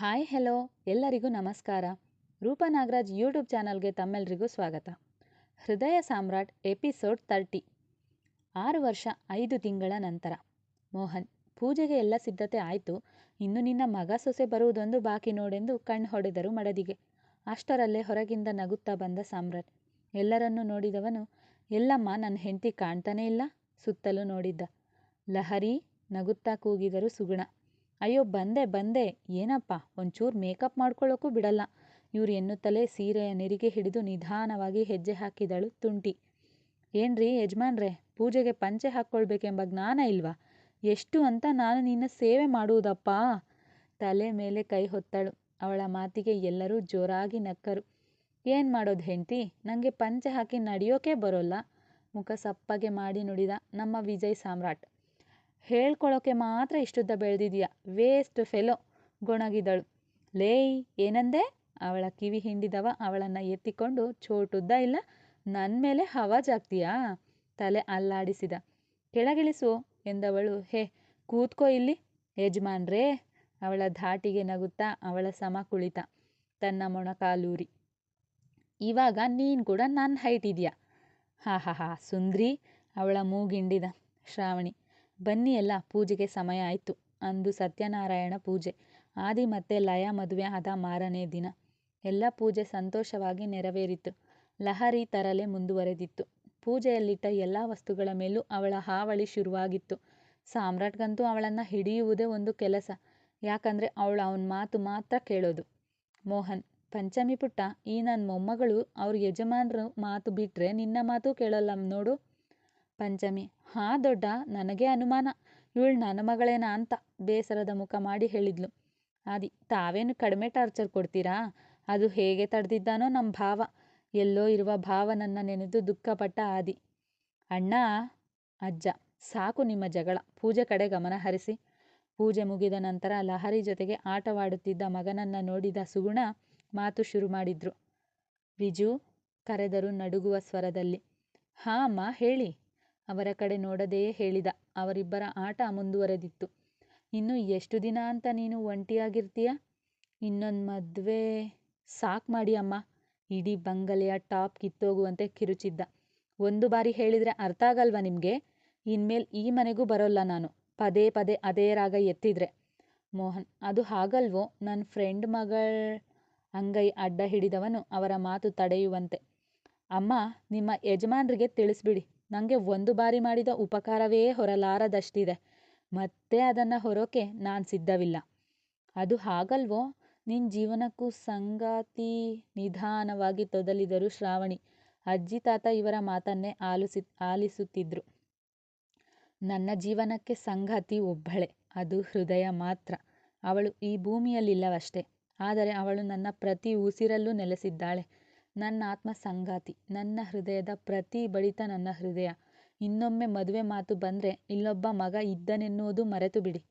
Hi, hello. ಎಲ್ಲರಿಗೂ ನಮಸ್ಕಾರ. ರೂಪನಾಗರಾಜ್ YouTube ಚಾನಲ್ಗೆ ತಮ್ಮೆಲ್ಲರಿಗೂ ಸ್ವಾಗತ. ಹೃದಯ ಸಾಮ್ರಾಟ್ ಎಪಿಸೋಡ್ ತರ್ಟಿ. ಆರು ವರ್ಷ, ಐದು ತಿಂಗಳ ನಂತರ. ಮೋಹನ್, ಪೂಜೆಗೆ ಎಲ್ಲ ಸಿದ್ಧತೆ ಆಯಿತು. ಇನ್ನು ನಿನ್ನ ಮಗ ಸೊಸೆ ಬರುವುದೊಂದು ಬಾಕಿ ನೋಡೆಂದು ಕಣ್ಣು ಹೊಡೆದರು ಮಡದಿಗೆ. ಅಷ್ಟರಲ್ಲೇ ಹೊರಗಿಂದ ನಗುತ್ತಾ ಬಂದ ಸಾಮ್ರಾಟ್. ಎಲ್ಲರನ್ನೂ ನೋಡಿದವನು, ಎಲ್ಲಮ್ಮ, ನನ್ನ ಹೆಂಡತಿ ಕಾಣ್ತಾನೇ ಇಲ್ಲ, ಸುತ್ತಲೂ ನೋಡಿದ್ದ. ಲಹರಿ ನಗುತ್ತಾ ಕೂಗಿದರು ಸುಗುಣ. ಅಯ್ಯೋ, ಬಂದೆ ಬಂದೆ. ಏನಪ್ಪ, ಒಂಚೂರು ಮೇಕಪ್ ಮಾಡ್ಕೊಳ್ಳೋಕ್ಕೂ ಬಿಡಲ್ಲ. ಇವ್ರು ಎನ್ನುತ್ತಲೇ ಸೀರೆಯ ನೆರಿಗೆ ಹಿಡಿದು ನಿಧಾನವಾಗಿ ಹೆಜ್ಜೆ ಹಾಕಿದಳು ತುಂಟಿ. ಏನ್ರಿ ಯಜಮಾನ್ರೆ, ಪೂಜೆಗೆ ಪಂಚೆ ಹಾಕ್ಕೊಳ್ಬೇಕೆಂಬ ಜ್ಞಾನ ಇಲ್ವಾ? ಎಷ್ಟು ಅಂತ ನಾನು ನಿನ್ನ ಸೇವೆ ಮಾಡುವುದಪ್ಪ? ತಲೆ ಮೇಲೆ ಕೈ ಹೊತ್ತಳು. ಅವಳ ಮಾತಿಗೆ ಎಲ್ಲರೂ ಜೋರಾಗಿ ನಕ್ಕರು. ಏನು ಮಾಡೋದು ಹೆಂಡ್ತಿ? ನನಗೆ ಪಂಚೆ ಹಾಕಿ ನಡೆಯೋಕೆ ಬರೋಲ್ಲ. ಮುಖ ಸಪ್ಪಗೆ ಮಾಡಿ ನುಡಿದ ನಮ್ಮ ವಿಜಯ್ ಸಾಮ್ರಾಟ್. ಹೇಳ್ಕೊಳ್ಳೋಕೆ ಮಾತ್ರ ಇಷ್ಟುದ್ದ ಬೆಳೆದಿದೀಯ ವೇಸ್ಟ್ ಫೆಲೋ ಗೊಣಗಿದಳು. ಲೇಯ್, ಏನಂದೆ? ಅವಳ ಕಿವಿ ಹಿಂಡಿದವ, ಅವಳನ್ನು ಎತ್ತಿಕೊಂಡು ಚೋಟುದ್ದ ಇಲ್ಲ? ನನ್ನ ಮೇಲೆ ಹವಾಜಾಗ್ತೀಯಾ ತಲೆ ಅಲ್ಲಾಡಿಸಿದ. ಕೆಳಗಿಳಿಸು, ಎಂದವಳು. ಹೇ, ಕೂತ್ಕೋ ಇಲ್ಲಿ. ಯಜಮಾನ್ರೇ, ಅವಳ ಧಾಟಿಗೆ ನಗುತ್ತಾ ಅವಳ ಸಮ ಕುಳಿತ. ತನ್ನ ಮೊಣಕಾಲೂರಿ. ಇವಾಗ ನೀನು ಕೂಡ ನನ್ನ ಹೈಟ್ ಇದೆಯಾ? ಹಾ ಹಾ ಹಾ, ಸುಂದ್ರಿ, ಅವಳ ಮೂಗಿಂಡಿದ ಶ್ರಾವಣಿ. ಬನ್ನಿ ಎಲ್ಲ ಪೂಜೆಗೆ ಸಮಯ ಆಯಿತು, ಅಂದು ಸತ್ಯನಾರಾಯಣ ಪೂಜೆ. ಆದಿ ಮತ್ತೆ ಲಯ ಮದುವೆ ಆದ ಮಾರನೇ ದಿನ. ಎಲ್ಲ ಪೂಜೆ ಸಂತೋಷವಾಗಿ ನೆರವೇರಿತು. ಲಹರಿ ತರಲೆ ಮುಂದುವರೆದಿತ್ತು. ಪೂಜೆಯಲ್ಲಿಟ್ಟ ಎಲ್ಲ ವಸ್ತುಗಳ ಮೇಲೂ ಅವಳ ಹಾವಳಿ ಶುರುವಾಗಿತ್ತು. ಸಾಮ್ರಾಟ್ಗಂತೂ ಅವಳನ್ನು ಹಿಡಿಯುವುದೇ ಒಂದು ಕೆಲಸ. ಯಾಕಂದರೆ ಅವಳು ಅವನ ಮಾತು ಮಾತ್ರ ಕೇಳೋದು. ಮೋಹನ್, ಪಂಚಮಿ ಪುಟ್ಟ ಈ ನನ್ನ ಮೊಮ್ಮಗಳು ಅವ್ರ ಯಜಮಾನ್ರು ಮಾತು ಬಿಟ್ಟರೆ ನಿನ್ನ ಮಾತು ಕೇಳಲ್ಲ ನೋಡು. ಪಂಚಮಿ. ಹಾಂ ದೊಡ್ಡ, ನನಗೆ ಅನುಮಾನ. ಇವಳು ನನ್ನ ಮಗಳೇನಾ ಅಂತ ಬೇಸರದ ಮುಖ ಮಾಡಿ ಹೇಳಿದ್ಲು. ಆದಿ, ತಾವೇನು ಕಡಿಮೆ ಟಾರ್ಚರ್ ಕೊಡ್ತೀರಾ? ಅದು ಹೇಗೆ ತಡೆದಿದ್ದಾನೋ ನಮ್ಮ ಭಾವ. ಎಲ್ಲೋ ಇರುವ ಭಾವನನ್ನ ನೆನೆದು ದುಃಖಪಟ್ಟ ಆದಿ. ಅಣ್ಣ, ಅಜ್ಜ, ಸಾಕು ನಿಮ್ಮ ಜಗಳ. ಪೂಜೆ ಕಡೆ ಗಮನ ಹರಿಸಿ. ಪೂಜೆ ಮುಗಿದ ನಂತರ ಲಹರಿ ಜೊತೆಗೆ ಆಟವಾಡುತ್ತಿದ್ದ ಮಗನನ್ನ ನೋಡಿದ ಸುಗುಣ ಮಾತು ಶುರು ಮಾಡಿದ್ರು. ವಿಜು, ಕರೆದರು ನಡುಗುವ ಸ್ವರದಲ್ಲಿ. ಹಾ ಅಮ್ಮ, ಹೇಳಿ. ಅವರ ಕಡೆ ನೋಡದೆಯೇ ಹೇಳಿದ. ಅವರಿಬ್ಬರ ಆಟ ಮುಂದುವರೆದಿತ್ತು. ಇನ್ನು ಎಷ್ಟು ದಿನ ಅಂತ ನೀನು ಒಂಟಿಯಾಗಿರ್ತೀಯ? ಇನ್ನೊಂದು ಮದುವೆ ಸಾಕು ಮಾಡಿ ಅಮ್ಮ. ಇಡೀ ಬಂಗಲೆಯ ಟಾಪ್ ಕಿತ್ತೋಗುವಂತೆ ಕಿರುಚಿದ್ದ. ಒಂದು ಬಾರಿ ಹೇಳಿದರೆ ಅರ್ಥ ಆಗಲ್ವಾ ನಿಮಗೆ? ಇನ್ಮೇಲೆ ಈ ಮನೆಗೂ ಬರೋಲ್ಲ ನಾನು. ಪದೇ ಪದೇ ಅದೇ ರಾಗ ಎತ್ತಿದ್ರೆ. ಮೋಹನ್, ಅದು ಹಾಗಲ್ವೋ? ನನ್ನ ಫ್ರೆಂಡ್ ಮಗಳ ಅಂಗೈ ಅಡ್ಡ ಹಿಡಿದವನು ಅವರ ಮಾತು ತಡೆಯುವಂತೆ. ಅಮ್ಮ, ನಿಮ್ಮ ಯಜಮಾನ್ರಿಗೆ ತಿಳಿಸ್ಬಿಡಿ. ನನಗೆ ಒಂದು ಬಾರಿ ಮಾಡಿದ ಉಪಕಾರವೇ ಹೊರಲಾರದಷ್ಟಿದೆ. ಮತ್ತೆ ಅದನ್ನು ಹೊರೋಕೆ ನಾನು ಸಿದ್ಧವಿಲ್ಲ. ಅದು ಹಾಗಲ್ವೋ? ನಿನ್ನ ಜೀವನಕ್ಕೂ ಸಂಗಾತಿ ನಿಧಾನವಾಗಿ ತೊದಲಿದರು ಶ್ರಾವಣಿ. ಅಜ್ಜಿ ತಾತ ಇವರ ಮಾತನ್ನೇ ಆಲಿಸಿ, ಆಲಿಸುತ್ತಿದ್ರು. ನನ್ನ ಜೀವನಕ್ಕೆ ಸಂಗಾತಿ ಒಬ್ಬಳೆ. ಅದು ಹೃದಯ ಮಾತ್ರ. ಅವಳು ಈ ಭೂಮಿಯಲ್ಲಿಲ್ಲವಷ್ಟೇ. ಆದರೆ ಅವಳು ನನ್ನ ಪ್ರತಿ ಉಸಿರಲ್ಲೂ ನೆಲೆಸಿದ್ದಾಳೆ. ನನ್ನ ಆತ್ಮ ಸಂಗಾತಿ ನನ್ನ ಹೃದಯದ ಪ್ರತಿ ಬಡಿತ ನನ್ನ ಹೃದಯ. ಇನ್ನೊಮ್ಮೆ ಮದುವೆ ಮಾತು ಬಂದ್ರೆ ಇಲ್ಲೊಬ್ಬ ಮಗ ಇದ್ದನೆನ್ನುವುದು ಮರೆತು ಬಿಡಿ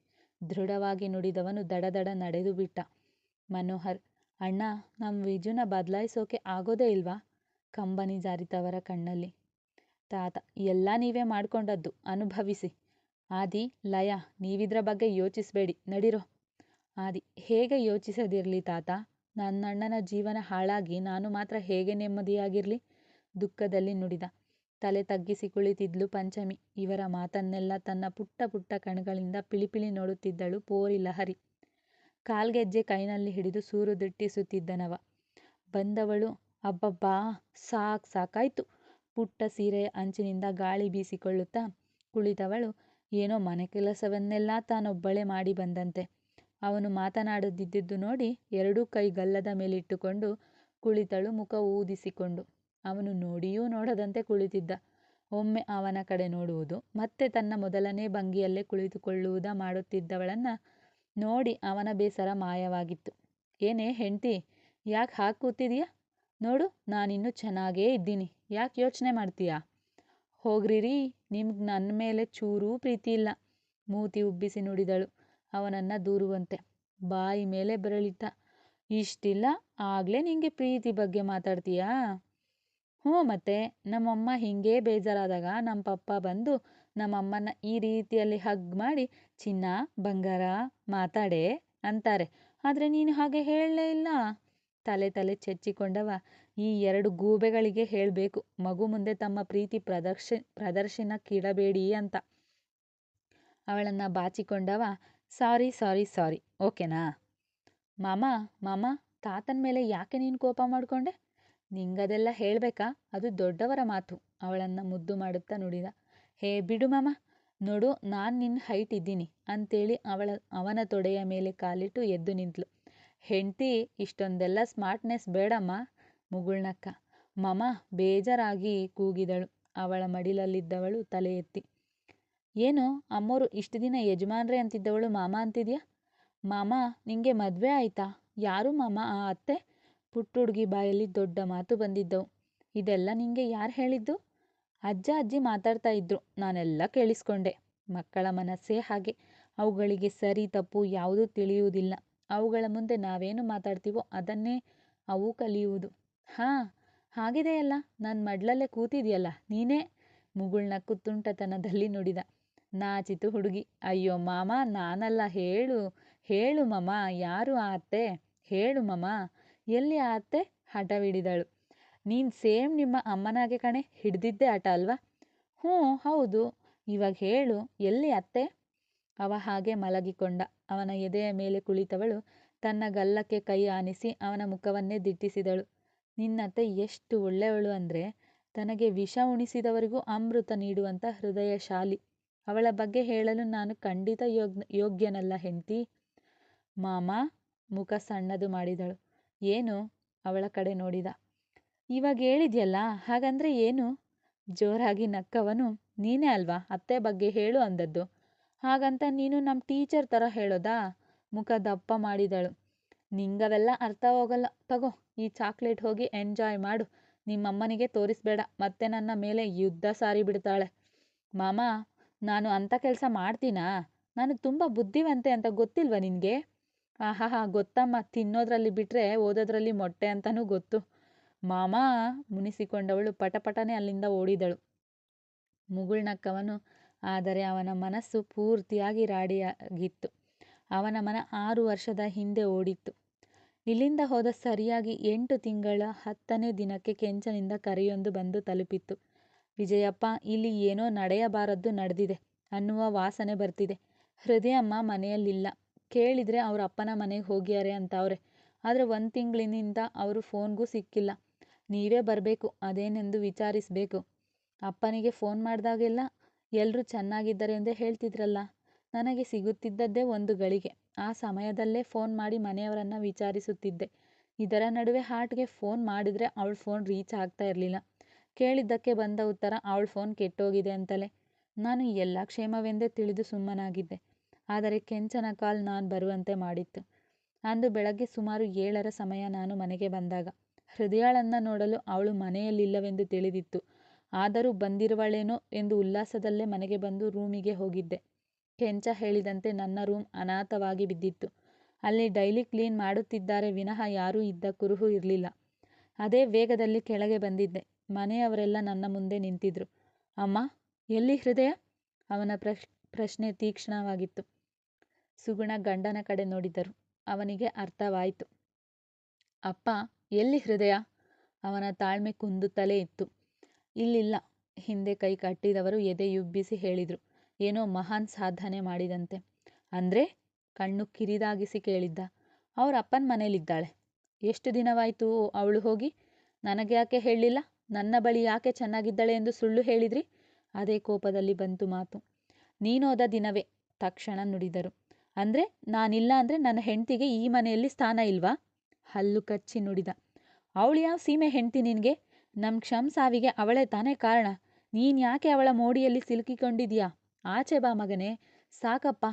ದೃಢವಾಗಿ ನುಡಿದವನು ದಡದಡ ನಡೆದು ಬಿಟ್ಟ. ಮನೋಹರ್, ಅಣ್ಣ ನಮ್ಮ ವಿಜುನ ಬದಲಾಯಿಸೋಕೆ ಆಗೋದೇ ಇಲ್ವಾ? ಕಂಬನಿ ಜಾರಿತವರ ಕಣ್ಣಲ್ಲಿ. ತಾತ, ಎಲ್ಲ ನೀವೇ ಮಾಡ್ಕೊಂಡದ್ದು, ಅನುಭವಿಸಿ. ಆದಿ, ಲಯ, ನೀವಿದ್ರ ಬಗ್ಗೆ ಯೋಚಿಸಬೇಡಿ, ನಡಿರೋ. ಆದಿ, ಹೇಗೆ ಯೋಚಿಸದಿರಲಿ ತಾತ? ನನ್ನ ಅಣ್ಣನ ಜೀವನ ಹಾಳಾಗಿ ನಾನು ಮಾತ್ರ ಹೇಗೆ ನೆಮ್ಮದಿಯಾಗಿರಲಿ? ದುಃಖದಲ್ಲಿ ನುಡಿದ. ತಲೆ ತಗ್ಗಿಸಿ ಕುಳಿತಿದ್ಲು ಪಂಚಮಿ. ಇವರ ಮಾತನ್ನೆಲ್ಲ ತನ್ನ ಪುಟ್ಟ ಪುಟ್ಟ ಕಣ್ಗಳಿಂದ ಪಿಳಿಪಿಳಿ ನೋಡುತ್ತಿದ್ದಳು ಪೋರಿ ಲಹರಿ ಕಾಲ್ಗೆಜ್ಜೆ ಕೈನಲ್ಲಿ ಹಿಡಿದು ಸೂರು ದಿಟ್ಟಿಸುತ್ತಿದ್ದನವ. ಬಂದವಳು, ಅಬ್ಬಬ್ಬಾ, ಸಾಕ್ ಸಾಕಾಯ್ತು. ಪುಟ್ಟ ಸೀರೆಯ ಅಂಚಿನಿಂದ ಗಾಳಿ ಬೀಸಿಕೊಳ್ಳುತ್ತಾ ಕುಳಿತವಳು, ಏನೋ ಮನೆ ಕೆಲಸವನ್ನೆಲ್ಲ ತಾನೊಬ್ಬಳೇ ಮಾಡಿ ಬಂದಂತೆ. ಅವನು ಮಾತನಾಡದಿದ್ದುದು ನೋಡಿ ಎರಡೂ ಕೈ ಗಲ್ಲದ ಮೇಲಿಟ್ಟುಕೊಂಡು ಕುಳಿತಳು ಮುಖ ಊದಿಸಿಕೊಂಡು. ಅವನು ನೋಡಿಯೂ ನೋಡದಂತೆ ಕುಳಿತಿದ್ದ. ಒಮ್ಮೆ ಅವನ ಕಡೆ ನೋಡುವುದು, ಮತ್ತೆ ತನ್ನ ಮೊದಲನೇ ಭಂಗಿಯಲ್ಲೇ ಕುಳಿತುಕೊಳ್ಳುವುದ ಮಾಡುತ್ತಿದ್ದವಳನ್ನ ನೋಡಿ ಅವನ ಬೇಸರ ಮಾಯವಾಗಿತ್ತು. ಏನೇ ಹೆಂಡ್ತಿ, ಯಾಕೆ ಹಾಕಿ ಕೂತಿದೀಯಾ? ನೋಡು, ನಾನಿನ್ನೂ ಚೆನ್ನಾಗೇ ಇದ್ದೀನಿ. ಯಾಕೆ ಯೋಚನೆ ಮಾಡ್ತೀಯಾ? ಹೋಗ್ರಿರಿ, ನಿಮ್ಗೆ ನನ್ನ ಮೇಲೆ ಚೂರೂ ಪ್ರೀತಿ ಇಲ್ಲ. ಮೂತಿ ಉಬ್ಬಿಸಿ ನುಡಿದಳು. ಅವನನ್ನು ದೂರುವಂತೆ. ಬಾಯಿ ಮೇಲೆ ಬೆರಳಿತ ಇಷ್ಟಿಲ್ಲ, ಆಗಲೇ ನಿಂಗೆ ಪ್ರೀತಿ ಬಗ್ಗೆ ಮಾತಾಡ್ತೀಯಾ? ಹ್ಞೂ ಮತ್ತೆ, ನಮ್ಮಮ್ಮ ಹಿಂಗೇ ಬೇಜಾರಾದಾಗ ನಮ್ಮ ಪಪ್ಪ ಬಂದು ನಮ್ಮಮ್ಮನ ಈ ರೀತಿಯಲ್ಲಿ ಹಗ್ ಮಾಡಿ, ಚಿನ್ನ, ಬಂಗಾರ, ಮಾತಾಡೆ ಅಂತಾರೆ. ಆದರೆ ನೀನು ಹಾಗೆ ಹೇಳಲೇ ಇಲ್ಲ. ತಲೆ ತಲೆ ಚೆಚ್ಚಿಕೊಂಡವ. ಈ ಎರಡು ಗೂಬೆಗಳಿಗೆ ಹೇಳಬೇಕು. ಮಗು ಮುಂದೆ ತಮ್ಮ ಪ್ರೀತಿ ಪ್ರದರ್ಶ ಪ್ರದರ್ಶನಕ್ಕಿಡಬೇಡಿ ಅಂತ. ಅವಳನ್ನು ಬಾಚಿಕೊಂಡವ. ಸಾರಿ ಸಾರಿ ಸಾರಿ. ಓಕೆನಾ? ಮಾಮ ಮಾಮ, ತಾತನ ಮೇಲೆ ಯಾಕೆ ನೀನು ಕೋಪ ಮಾಡಿಕೊಂಡೆ? ನಿಂಗದೆಲ್ಲ ಹೇಳಬೇಕಾ? ಅದು ದೊಡ್ಡವರ ಮಾತು. ಅವಳನ್ನು ಮುದ್ದು ಮಾಡುತ್ತಾ ನುಡಿದ. ಹೇ, ಬಿಡು ಮಾಮ. ನೋಡು, ನಾನು ನಿನ್ನ ಹೈಟ್ ಇದ್ದೀನಿ ಅಂತೇಳಿ ಅವಳ, ಅವನ ತೊಡೆಯ ಮೇಲೆ ಕಾಲಿಟ್ಟು ಎದ್ದು ನಿಂತಳು ಹೆಂಡತಿ, ಇಷ್ಟೊಂದೆಲ್ಲ ಸ್ಮಾರ್ಟ್ನೆಸ್ ಬೇಡಮ್ಮ, ಮುಗುಳ್ನಕ್ಕ. ಮಮ, ಬೇಜಾರಾಗಿ ಕೂಗಿದಳು. ಅವಳ ಮಡಿಲಲ್ಲಿದ್ದವಳು ತಲೆ ಎತ್ತಿ. ಏನು? ಅಮ್ಮೋರು ಇಷ್ಟು ದಿನ ಯಜಮಾನ್ರೆ ಅಂತಿದ್ದವಳು ಮಾಮ ಅಂತಿದ್ಯಾ? ಮಾಮ, ನಿಂಗೆ ಮದುವೆ ಆಯ್ತಾ? ಯಾರು ಮಾಮ? ಆ ಅತ್ತೆ? ಪುಟ್ಟ ಹುಡುಗಿ ಬಾಯಲ್ಲಿ ದೊಡ್ಡ ಮಾತು ಬಂದಿದ್ದವು. ಇದೆಲ್ಲ ನಿಂಗೆ ಯಾರು ಹೇಳಿದ್ದು? ಅಜ್ಜ ಅಜ್ಜಿ ಮಾತಾಡ್ತಾ ಇದ್ರು. ನಾನೆಲ್ಲ ಕೇಳಿಸ್ಕೊಂಡೆ. ಮಕ್ಕಳ ಮನಸ್ಸೇ ಹಾಗೆ. ಅವುಗಳಿಗೆ ಸರಿ ತಪ್ಪು ಯಾವುದೂ ತಿಳಿಯುವುದಿಲ್ಲ. ಅವುಗಳ ಮುಂದೆ ನಾವೇನು ಮಾತಾಡ್ತೀವೋ ಅದನ್ನೇ ಅವು ಕಲಿಯುವುದು. ಹಾಂ, ಹಾಗಿದೆಯಲ್ಲ. ನನ್ನ ಮಡ್ಲಲ್ಲೇ ಕೂತಿದೆಯಲ್ಲ, ನೀನೇ? ಮುಗುಳ್ನ ಕುತ್ತುಂಟತನದಲ್ಲಿ ನುಡಿದ. ನಾಚಿತು ಹುಡುಗಿ. ಅಯ್ಯೋ ಮಾಮ, ನಾನಲ್ಲ ಹೇಳು ಹೇಳು ಮಮ, ಯಾರು ಆ ಹೇಳು ಮಮ. ಎಲ್ಲಿ ಆ ಅತ್ತೆ? ಹಠವಿಡಿದಳು ನೀನು ಸೇಮ್ ನಿಮ್ಮ ಅಮ್ಮನಾಗೆ ಕಣೆ, ಹಿಡಿದಿದ್ದೆ ಆಟ ಅಲ್ವಾ? ಹ್ಞೂ, ಹೌದು. ಇವಾಗ ಹೇಳು, ಎಲ್ಲಿ ಅತ್ತೆ? ಅವ ಹಾಗೆ ಮಲಗಿಕೊಂಡ. ಅವನ ಎದೆಯ ಮೇಲೆ ಕುಳಿತವಳು, ತನ್ನ ಗಲ್ಲಕ್ಕೆ ಕೈ ಆನಿಸಿ ಅವನ ಮುಖವನ್ನೇ ದಿಟ್ಟಿಸಿದಳು. ನಿನ್ನತ್ತೆ ಎಷ್ಟು ಒಳ್ಳೆಯವಳು ಅಂದರೆ, ತನಗೆ ವಿಷ ಉಣಿಸಿದವರಿಗೂ ಅಮೃತ ನೀಡುವಂಥ ಹೃದಯಶಾಲಿ. ಅವಳ ಬಗ್ಗೆ ಹೇಳಲು ನಾನು ಖಂಡಿತ ಯೋಗ್ ಯೋಗ್ಯನಲ್ಲ ಹೆಂಡ್ತಿ. ಮಾಮ, ಮುಖ ಸಣ್ಣದು ಮಾಡಿದಳು. ಏನು? ಅವಳ ಕಡೆ ನೋಡಿದ. ಇವಾಗ ಹೇಳಿದ್ಯಲ್ಲ, ಹಾಗಂದ್ರೆ ಏನು? ಜೋರಾಗಿ ನಕ್ಕವನು ನೀನೇ ಅಲ್ವಾ? ಅತ್ತೆ ಬಗ್ಗೆ ಹೇಳು ಅಂದದ್ದು. ಹಾಗಂತ ನೀನು ನಮ್ಮ ಟೀಚರ್ ಥರ ಹೇಳೋದಾ? ಮುಖ ದಪ್ಪ ಮಾಡಿದಳು. ನಿಂಗವೆಲ್ಲ ಅರ್ಥ ಹೋಗಲ್ಲ. ತಗೋ, ಈ ಚಾಕ್ಲೇಟ್ ಹೋಗಿ ಎಂಜಾಯ್ ಮಾಡು. ನಿಮ್ಮಮ್ಮನಿಗೆ ತೋರಿಸ್ಬೇಡ. ಮತ್ತೆ ನನ್ನ ಮೇಲೆ ಯುದ್ಧ ಸಾರಿ ಬಿಡ್ತಾಳೆ ಮಾಮ ನಾನು ಅಂಥ ಕೆಲಸ ಮಾಡ್ತೀನಾ? ನಾನು ತುಂಬ ಬುದ್ಧಿವಂತೆ ಅಂತ ಗೊತ್ತಿಲ್ವ ನಿನಗೆ? ಆಹಾಹಾ, ಗೊತ್ತಮ್ಮ. ತಿನ್ನೋದ್ರಲ್ಲಿ ಬಿಟ್ಟರೆ ಓದೋದ್ರಲ್ಲಿ ಮೊಟ್ಟೆ ಅಂತಲೂ ಗೊತ್ತು. ಮಾಮ ಮುನಿಸಿಕೊಂಡವಳು ಪಟಪಟನೆ ಅಲ್ಲಿಂದ ಓಡಿದಳು. ಮುಗುಳ್ನಕ್ಕವನು ಆದರೆ ಅವನ ಮನಸ್ಸು ಪೂರ್ತಿಯಾಗಿ ರಾಡಿಯಾಗಿತ್ತು. ಅವನ ಮನ ಆರು ವರ್ಷದ ಹಿಂದೆ ಓಡಿತ್ತು. ಇಲ್ಲಿಂದ ಹೋದ ಸರಿಯಾಗಿ ಎಂಟು ತಿಂಗಳ ಹತ್ತನೇ ದಿನಕ್ಕೆ ಕೆಂಚನಿಂದ ಕರೆಯೊಂದು ಬಂದು ತಲುಪಿತ್ತು. ವಿಜಯಪ್ಪ, ಇಲ್ಲಿ ಏನೋ ನಡೆಯಬಾರದ್ದು ನಡೆದಿದೆ ಅನ್ನುವ ವಾಸನೆ ಬರ್ತಿದೆ. ಹೃದಯಮ್ಮ ಮನೆಯಲ್ಲಿಲ್ಲ. ಕೇಳಿದ್ರೆ ಅವ್ರ ಅಪ್ಪನ ಮನೆಗೆ ಹೋಗ್ಯಾರೆ ಅಂತವ್ರೆ. ಆದರೆ ಒಂದು ತಿಂಗಳಿನಿಂದ ಅವರು ಫೋನ್ಗೂ ಸಿಕ್ಕಿಲ್ಲ. ನೀವೇ ಬರಬೇಕು, ಅದೇನೆಂದು ವಿಚಾರಿಸಬೇಕು. ಅಪ್ಪನಿಗೆ ಫೋನ್ ಮಾಡಿದಾಗೆಲ್ಲ ಎಲ್ಲರೂ ಚೆನ್ನಾಗಿದ್ದಾರೆ ಎಂದೇ ಹೇಳ್ತಿದ್ರಲ್ಲ. ನನಗೆ ಸಿಗುತ್ತಿದ್ದದ್ದೇ ಒಂದು ಗಳಿಗೆ. ಆ ಸಮಯದಲ್ಲೇ ಫೋನ್ ಮಾಡಿ ಮನೆಯವರನ್ನು ವಿಚಾರಿಸುತ್ತಿದ್ದೆ. ಇದರ ನಡುವೆ ಹಾರ್ಟ್ಗೆ ಫೋನ್ ಮಾಡಿದರೆ ಅವಳ ಫೋನ್ ರೀಚ್ ಆಗ್ತಾ ಇರಲಿಲ್ಲ. ಕೇಳಿದ್ದಕ್ಕೆ ಬಂದ ಉತ್ತರ, ಅವಳ ಫೋನ್ ಕೆಟ್ಟೋಗಿದೆ ಅಂತಲೇ. ನಾನು ಎಲ್ಲ ಕ್ಷೇಮವೆಂದೇ ತಿಳಿದು ಸುಮ್ಮನಾಗಿದ್ದೆ. ಆದರೆ ಕೆಂಚನ ಕಾಲ್ ನಾನು ಬರುವಂತೆ ಮಾಡಿತ್ತು. ಅಂದು ಬೆಳಗ್ಗೆ ಸುಮಾರು ಏಳರ ಸಮಯ ನಾನು ಮನೆಗೆ ಬಂದಾಗ, ಹೃದಯಾಳನ್ನು ನೋಡಲು ಅವಳು ಮನೆಯಲ್ಲಿಲ್ಲವೆಂದು ತಿಳಿದಿತ್ತು. ಆದರೂ ಬಂದಿರುವಳೇನೋ ಎಂದು ಉಲ್ಲಾಸದಲ್ಲೇ ಮನೆಗೆ ಬಂದು ರೂಮಿಗೆ ಹೋಗಿದ್ದೆ. ಕೆಂಚ ಹೇಳಿದಂತೆ ನನ್ನ ರೂಮ್ ಅನಾಥವಾಗಿ ಬಿದ್ದಿತ್ತು. ಅಲ್ಲಿ ಡೈಲಿ ಕ್ಲೀನ್ ಮಾಡುತ್ತಿದ್ದಾರೆ ವಿನಃ ಯಾರೂ ಇದ್ದ ಕುರುಹು ಇರಲಿಲ್ಲ. ಅದೇ ವೇಗದಲ್ಲಿ ಕೆಳಗೆ ಬಂದಿದ್ದೆ. ಮನೆಯವರೆಲ್ಲ ನನ್ನ ಮುಂದೆ ನಿಂತಿದ್ರು. ಅಮ್ಮ, ಎಲ್ಲಿ ಹೃದಯ? ಅವನ ಪ್ರಶ್, ಪ್ರಶ್ನೆ ತೀಕ್ಷ್ಣವಾಗಿತ್ತು. ಸುಗುಣ ಗಂಡನ ಕಡೆ ನೋಡಿದರು. ಅವನಿಗೆ ಅರ್ಥವಾಯಿತು. ಅಪ್ಪ, ಎಲ್ಲಿ ಹೃದಯ? ಅವನ ತಾಳ್ಮೆ ಕುಂದುತ್ತಲೇ ಇತ್ತು. ಇಲ್ಲಿಲ್ಲ. ಹಿಂದೆ ಕೈ ಕಟ್ಟಿದವರು ಎದೆಯುಬ್ಬಿಸಿ ಹೇಳಿದರು. ಏನೋ ಮಹಾನ್ ಸಾಧನೆ ಮಾಡಿದಂತೆ. ಅಂದ್ರೆ ಕಣ್ಣು ಕಿರಿದಾಗಿಸಿ ಕೇಳಿದ್ದ. ಅವ್ರ ಅಪ್ಪನ ಮನೇಲಿದ್ದಾಳೆ. ಎಷ್ಟು ದಿನವಾಯಿತು ಅವಳು ಹೋಗಿ? ನನಗ್ಯಾಕೆ ಹೇಳಲಿಲ್ಲ ನನ್ನ ಬಳಿ ಯಾಕೆ ಚೆನ್ನಾಗಿದ್ದಾಳೆ ಎಂದು ಸುಳ್ಳು ಹೇಳಿದ್ರಿ? ಅದೇ ಕೋಪದಲ್ಲಿ ಬಂತು ಮಾತು. ನೀನೋದ ದಿನವೇ, ತಕ್ಷಣ ನುಡಿದರು. ಅಂದ್ರೆ, ನಾನಿಲ್ಲ ಅಂದ್ರೆ ನನ್ನ ಹೆಂಡತಿಗೆ ಈ ಮನೆಯಲ್ಲಿ ಸ್ಥಾನ ಇಲ್ವಾ? ಹಲ್ಲು ಕಚ್ಚಿ ನುಡಿದ. ಅವಳು ಯಾವ ಸೀಮೆ ಹೆಂಡತಿ ನಿನಗೆ? ನಮ್ಮ ಕ್ಷಮ್ ಸಾವಿಗೆ ಅವಳೇ ತಾನೇ ಕಾರಣ. ನೀನ್ ಯಾಕೆ ಅವಳ ಮೋಡಿಯಲ್ಲಿ ಸಿಲುಕಿಕೊಂಡಿದ್ಯಾ? ಆಚೆ ಬಾ ಮಗನೇ. ಸಾಕಪ್ಪ,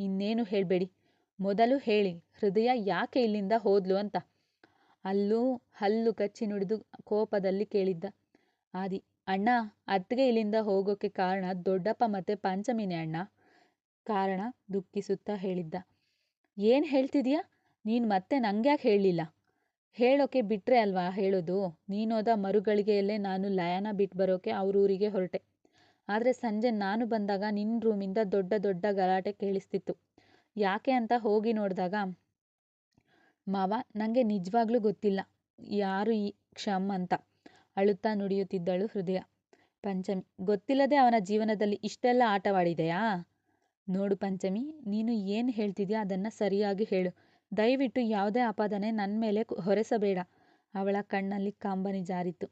ಇನ್ನೇನು ಹೇಳಬೇಡಿ. ಮೊದಲು ಹೇಳಿ, ಹೃದಯ ಯಾಕೆ ಇಲ್ಲಿಂದ ಹೋದ್ಲು ಅಂತ. ಅಲ್ಲೂ ಹಲ್ಲು ಕಚ್ಚಿ ನುಡಿದು ಕೋಪದಲ್ಲಿ ಕೇಳಿದ್ದ. ಆದಿ, ಅಣ್ಣ, ಅತ್ತಿಗೆ ಇಲ್ಲಿಂದ ಹೋಗೋಕೆ ಕಾರಣ ದೊಡ್ಡಪ್ಪ ಮತ್ತೆ ಪಂಚಮಿನೇ ಅಣ್ಣ? ಕಾರಣ ದುಃಖಿಸುತ್ತಾ ಹೇಳಿದ್ದ. ಏನು ಹೇಳ್ತಿದೀಯ? ನೀನು ಮತ್ತೆ ನಂಗ್ಯಾಕೆ ಹೇಳಲಿಲ್ಲ? ಹೇಳೋಕೆ ಬಿಟ್ಟರೆ ಅಲ್ವಾ ಹೇಳೋದು? ನೀನೋದ ಮರುಗಳಿಗೆಯಲ್ಲೇ ನಾನು ಲಯನ ಬಿಟ್ಟು ಬರೋಕೆ ಅವ್ರ ಊರಿಗೆ ಹೊರಟೆ. ಆದರೆ ಸಂಜೆ ನಾನು ಬಂದಾಗ ನಿನ್ನ ರೂಮಿಂದ ದೊಡ್ಡ ದೊಡ್ಡ ಗಲಾಟೆ ಕೇಳಿಸ್ತಿತ್ತು. ಯಾಕೆ ಅಂತ ಹೋಗಿ ನೋಡಿದಾಗ ಮಾವ ನನಗೆ ನಿಜವಾಗ್ಲೂ ಗೊತ್ತಿಲ್ಲ. ಯಾರು ಈ ಕ್ಷಮ್ ಅಂತ. ಅಳುತ್ತಾ ನುಡಿಯುತ್ತಿದ್ದಳು ಹೃದಯ. ಪಂಚಮಿ, ಗೊತ್ತಿಲ್ಲದೆ ಅವನ ಜೀವನದಲ್ಲಿ ಇಷ್ಟೆಲ್ಲ ಆಟವಾಡಿದೆಯಾ? ನೋಡು ಪಂಚಮಿ, ನೀನು ಏನು ಹೇಳ್ತಿದ್ಯಾ ಅದನ್ನು ಸರಿಯಾಗಿ ಹೇಳು. ದಯವಿಟ್ಟು ಯಾವುದೇ ಆಪಾದನೆ ನನ್ನ ಮೇಲೆ ಹೊರೆಸಬೇಡ. ಅವಳ ಕಣ್ಣಲ್ಲಿ ಕಾಂಬನಿ ಜಾರಿತು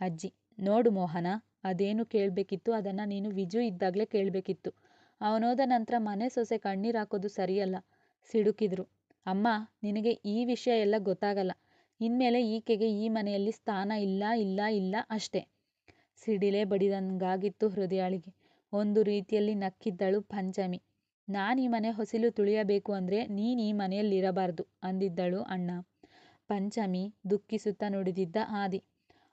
ಅಜ್ಜಿ, ನೋಡು ಮೋಹನ, ಅದೇನು ಕೇಳಬೇಕಿತ್ತು ಅದನ್ನು ನೀನು ವಿಜು ಇದ್ದಾಗಲೇ ಕೇಳಬೇಕಿತ್ತು. ಅವನೋದ ನಂತರ ಮನೆ ಸೊಸೆ ಕಣ್ಣೀರು ಹಾಕೋದು ಸರಿಯಲ್ಲ. ಸಿಡುಕಿದ್ರು. ಅಮ್ಮ, ನಿನಗೆ ಈ ವಿಷಯ ಎಲ್ಲ ಗೊತ್ತಾಗಲ್ಲ. ಇನ್ಮೇಲೆ ಈಕೆಗೆ ಈ ಮನೆಯಲ್ಲಿ ಸ್ಥಾನ ಇಲ್ಲ ಇಲ್ಲ ಇಲ್ಲ ಅಷ್ಟೇ. ಸಿಡಿಲೇ ಬಡಿದಂಗಾಗಿತ್ತು ಹೃದಯಾಳಿಗೆ. ಒಂದು ರೀತಿಯಲ್ಲಿ ನಕ್ಕಿದ್ದಳು ಪಂಚಮಿ. ನಾನು ಮನೆ ಹೊಸಿಲು ತುಳಿಯಬೇಕು ಅಂದರೆ ನೀನು ಈ ಮನೆಯಲ್ಲಿರಬಾರ್ದು, ಅಂದಿದ್ದಳು ಅಣ್ಣ. ಪಂಚಮಿ ದುಃಖಿಸುತ್ತಾ ನುಡಿದಿದ್ದ ಆದಿ.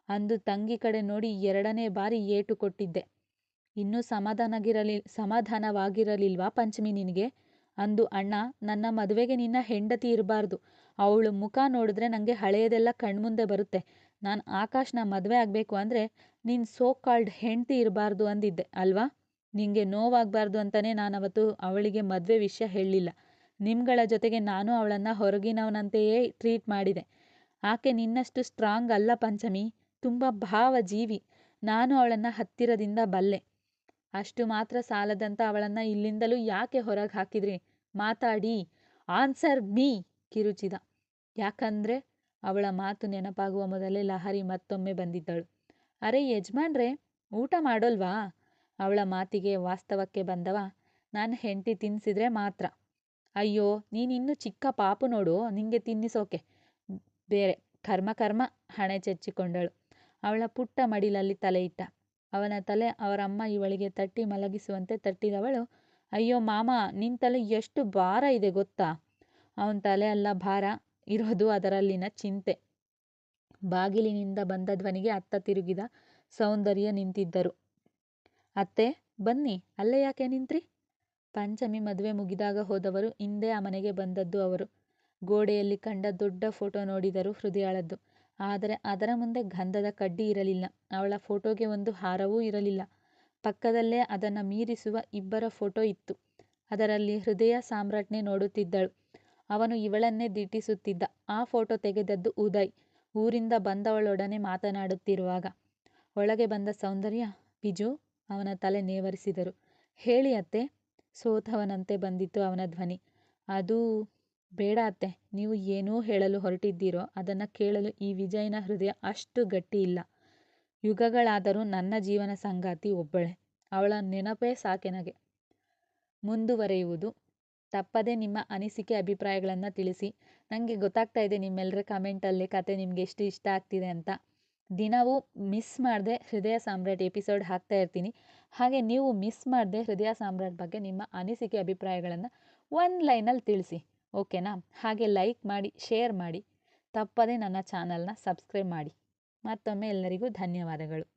ಅಂದು ತಂಗಿ ಕಡೆ ನೋಡಿ ಎರಡನೇ ಬಾರಿ ಏಟು ಕೊಟ್ಟಿದ್ದೆ. ಇನ್ನೂ ಸಮಾಧಾನಗಿರಲಿ, ಸಮಾಧಾನವಾಗಿರಲಿಲ್ವಾ ಪಂಚಮಿ ನಿನಗೆ? ಅಂದು ಅಣ್ಣ, ನನ್ನ ಮದುವೆಗೆ ನಿನ್ನ ಹೆಂಡತಿ ಇರಬಾರ್ದು. ಅವಳು ಮುಖ ನೋಡಿದ್ರೆ ನನಗೆ ಹಳೆಯದೆಲ್ಲ ಕಣ್ಮುಂದೆ ಬರುತ್ತೆ. ನಾನು ಆಕಾಶ್ನ ಮದುವೆ ಆಗಬೇಕು ಅಂದರೆ ನಿನ್ನ ಸೋ ಕಾಲ್ಡ್ ಹೆಂಡತಿ ಇರಬಾರ್ದು ಅಂದಿದ್ದೆ, ಅಲ್ವಾ? ನಿಂಗೆ ನೋವಾಗಬಾರ್ದು ಅಂತಲೇ ನಾನು ಅವತ್ತು ಅವಳಿಗೆ ಮದುವೆ ವಿಷಯ ಹೇಳಲಿಲ್ಲ. ನಿಮ್ಗಳ ಜೊತೆಗೆ ನಾನು ಅವಳನ್ನು ಹೊರಗಿನವನಂತೆಯೇ ಟ್ರೀಟ್ ಮಾಡಿದೆ. ಆಕೆ ನಿನ್ನಷ್ಟು ಸ್ಟ್ರಾಂಗ್ ಅಲ್ಲ ಪಂಚಮಿ. ತುಂಬ ಭಾವಜೀವಿ. ನಾನು ಅವಳನ್ನು ಹತ್ತಿರದಿಂದ ಬಲ್ಲೆ. ಅಷ್ಟು ಮಾತ್ರ ಸಾಲದಂತ ಅವಳನ್ನ ಇಲ್ಲಿಂದಲೂ ಯಾಕೆ ಹೊರಗೆ ಹಾಕಿದ್ರಿ? ಮಾತಾಡಿ. ಆನ್ಸರ್ ಮೀ ಕಿರುಚಿದ. ಯಾಕಂದ್ರೆ ಅವಳ ಮಾತು ನೆನಪಾಗುವ ಮೊದಲೇ ಲಹರಿ ಮತ್ತೊಮ್ಮೆ ಬಂದಿದ್ದಳು. ಅರೆ ಯಜಮಾನ್ರೆ, ಊಟ ಮಾಡೋಲ್ವಾ? ಅವಳ ಮಾತಿಗೆ ವಾಸ್ತವಕ್ಕೆ ಬಂದವ. ನಾನು ಹೆಂಡತಿ ತಿನ್ನಿಸಿದ್ರೆ ಮಾತ್ರ. ಅಯ್ಯೋ, ನೀನಿನ್ನೂ ಚಿಕ್ಕ ಪಾಪು ನೋಡು, ನಿಂಗೆ ತಿನ್ನಿಸೋಕೆ. ಬೇರೆ, ಕರ್ಮ ಕರ್ಮ, ಹಣೆ ಚೆಚ್ಚಿಕೊಂಡಳು. ಅವಳ ಪುಟ್ಟ ಮಡಿಲಲ್ಲಿ ತಲೆ ಇಟ್ಟ. ಅವನ ತಲೆ ಅವರಮ್ಮ ಇವಳಿಗೆ ತಟ್ಟಿ ಮಲಗಿಸುವಂತೆ ತಟ್ಟಿದವಳು, ಅಯ್ಯೋ ಮಾಮ ನಿನ್ನ ತಲೆ ಎಷ್ಟು ಭಾರ ಇದೆ ಗೊತ್ತಾ? ಅವನ ತಲೆ ಅಲ್ಲ ಭಾರ, ಇರೋದು ಅದರಲ್ಲಿನ ಚಿಂತೆ. ಬಾಗಿಲಿನಿಂದ ಬಂದ ಧ್ವನಿಗೆ ಅತ್ತ ತಿರುಗಿದ ಸೌಂದರ್ಯ ನಿಂತಿದ್ದರು. ಅತ್ತೆ, ಬನ್ನಿ, ಅಲ್ಲೇ ಯಾಕೆ ನಿಂತ್ರಿ? ಪಂಚಮಿ ಮದುವೆ ಮುಗಿದಾಗ ಹೋದವರು ಹಿಂದೆ ಆ ಮನೆಗೆ ಬಂದದ್ದು ಅವರು. ಗೋಡೆಯಲ್ಲಿ ಕಂಡ ದೊಡ್ಡ ಫೋಟೋ ನೋಡಿದರು ಹೃದಯಾಳದ್ದು. ಆದರೆ ಅದರ ಮುಂದೆ ಗಂಧದ ಕಡ್ಡಿ ಇರಲಿಲ್ಲ. ಅವಳ ಫೋಟೋಗೆ ಒಂದು ಹಾರವೂ ಇರಲಿಲ್ಲ. ಪಕ್ಕದಲ್ಲೇ ಅದನ್ನು ಮೀರಿಸುವ ಇಬ್ಬರ ಫೋಟೋ ಇತ್ತು. ಅದರಲ್ಲಿ ಹೃದಯ ಸಾಮ್ರಾಟ್ನೇ ನೋಡುತ್ತಿದ್ದಳು. ಅವನು ಇವಳನ್ನೇ ದಿಟ್ಟಿಸುತ್ತಿದ್ದ. ಆ ಫೋಟೋ ತೆಗೆದದ್ದು ಉದಯ್. ಊರಿಂದ ಬಂದವಳೊಡನೆ ಮಾತನಾಡುತ್ತಿರುವಾಗ, ಒಳಗೆ ಬಂದ ಸೌಂದರ್ಯ, ಬಿಜು, ಅವನ ತಲೆ ನೇವರಿಸಿದರು. ಹೇಳಿ ಅತ್ತೆ. ಸೋತವನಂತೆ ಬಂದಿತ್ತು ಅವನ ಧ್ವನಿ. ಅದು ಬೇಡ ಅತ್ತೆ, ನೀವು ಏನೂ ಹೇಳಲು ಹೊರಟಿದ್ದೀರೋ ಅದನ್ನು ಕೇಳಲು ಈ ವಿಜಯನ ಹೃದಯ ಅಷ್ಟು ಗಟ್ಟಿ ಇಲ್ಲ. ಯುಗಗಳಾದರೂ ನನ್ನ ಜೀವನ ಸಂಗಾತಿ ಒಬ್ಬಳೆ. ಅವಳ ನೆನಪೇ ಸಾಕೆನಗೆ ಮುಂದುವರೆಯುವುದು. ತಪ್ಪದೆ ನಿಮ್ಮ ಅನಿಸಿಕೆ ಅಭಿಪ್ರಾಯಗಳನ್ನು ತಿಳಿಸಿ. ನನಗೆ ಗೊತ್ತಾಗ್ತಾ ಇದೆ ನಿಮ್ಮೆಲ್ಲರ ಕಮೆಂಟಲ್ಲಿ ಕತೆ ನಿಮಗೆ ಎಷ್ಟು ಇಷ್ಟ ಆಗ್ತಿದೆ ಅಂತ. ದಿನವೂ ಮಿಸ್ ಮಾಡದೆ ಹೃದಯ ಸಾಮ್ರಾಟ್ ಎಪಿಸೋಡ್ ಹಾಕ್ತಾ ಇರ್ತೀನಿ. ಹಾಗೆ ನೀವು ಮಿಸ್ ಮಾಡದೆ ಹೃದಯ ಸಾಮ್ರಾಟ್ ಬಗ್ಗೆ ನಿಮ್ಮ ಅನಿಸಿಕೆ ಅಭಿಪ್ರಾಯಗಳನ್ನು ಒಂದು ಲೈನಲ್ಲಿ ತಿಳಿಸಿ. ಓಕೆನಾ? ಹಾಗೆ ಲೈಕ್ ಮಾಡಿ ಶೇರ್ ಮಾಡಿ ತಪ್ಪದೆ ನನ್ನ ಚಾನಲ್ನ ಸಬ್ಸ್ಕ್ರೈಬ್ ಮಾಡಿ. ಮತ್ತೊಮ್ಮೆ ಎಲ್ಲರಿಗೂ ಧನ್ಯವಾದಗಳು.